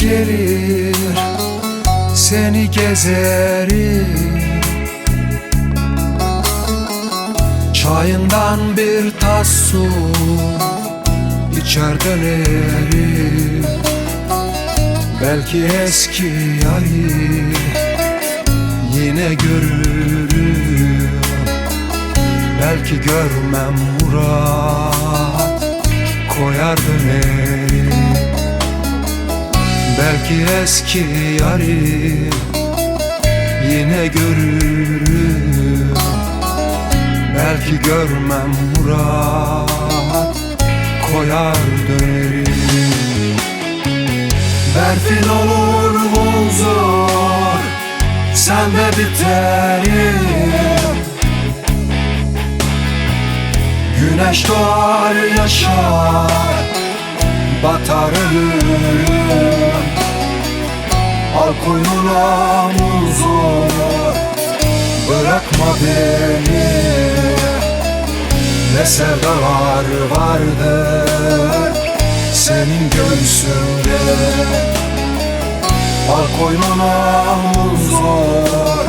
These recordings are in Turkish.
Gelir Seni gezerim. Çayından bir tas su içer dönerim Belki eski yari Yine görürüm. Belki görmem murat Koyar dönerim Belki eski yari Yine görürüm. Belki görmem murat Koyar dönerim. Berfin olur huzur Sen de biterim. Güneş doğar yaşar Batar ölürüm Al koynuna huzur Bırakma beni. Ne sevdalar vardır Senin göğsünde. Al koynuna huzur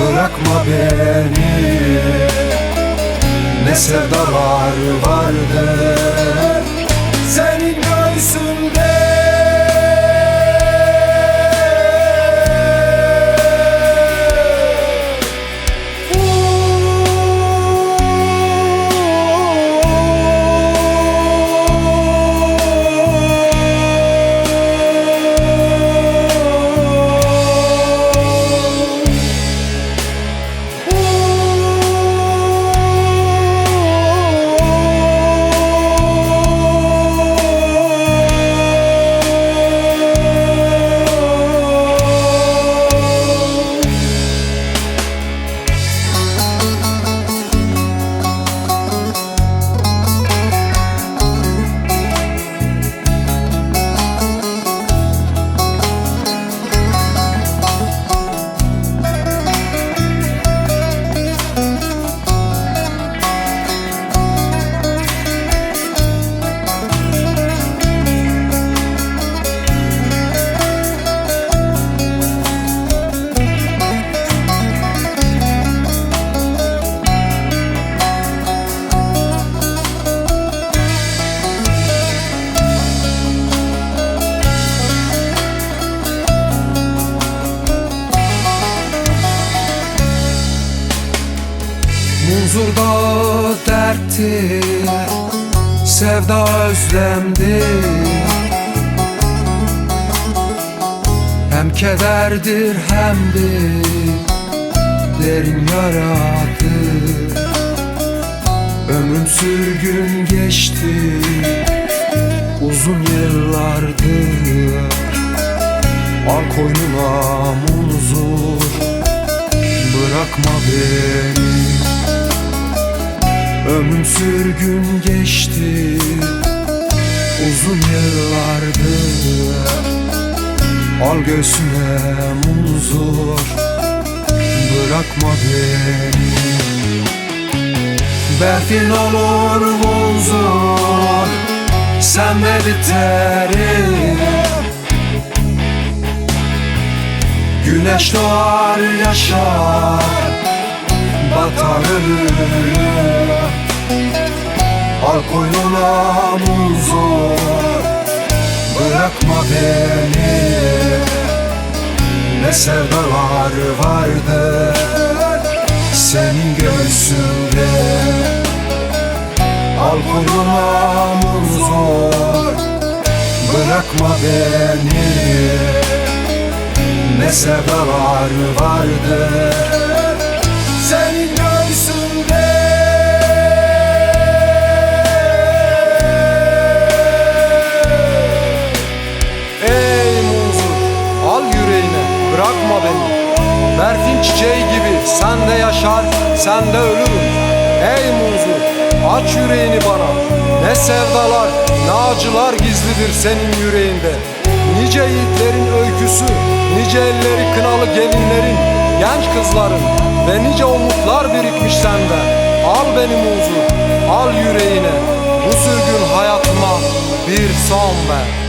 Bırakma beni. Ne sevdalar vardır Huzurda derttir Sevda özlemdir Hem kederdir hem de Derin yaradır Ömrüm sürgün geçti Uzun yıllardır. Al koynuna muzur Bırakma beni Ömrüm sürgün geçti Uzun yıllardır Al göğsüne muzur Bırakma beni. Berfin olur huzur Sen de biterim Güneş doğar yaşar Batar ölür Al koynuna muzur Bırakma beni. Ne sevdalar vardır Senin göğsünde. Al koynuna muzur Bırakma beni. Ne sevdalar vardır bırakma beni. Berfin çiçeği gibi sen de yaşar sen de ölürüm. Ey muzur aç yüreğini bana. Ne sevdalar ne acılar gizlidir senin yüreğinde. Nice yiğitlerin öyküsü Nice elleri kınalı gelinlerin Genç kızların Ve nice umutlar birikmiş sende Al beni muzur Al yüreğine. Bu sürgün hayatıma bir son ver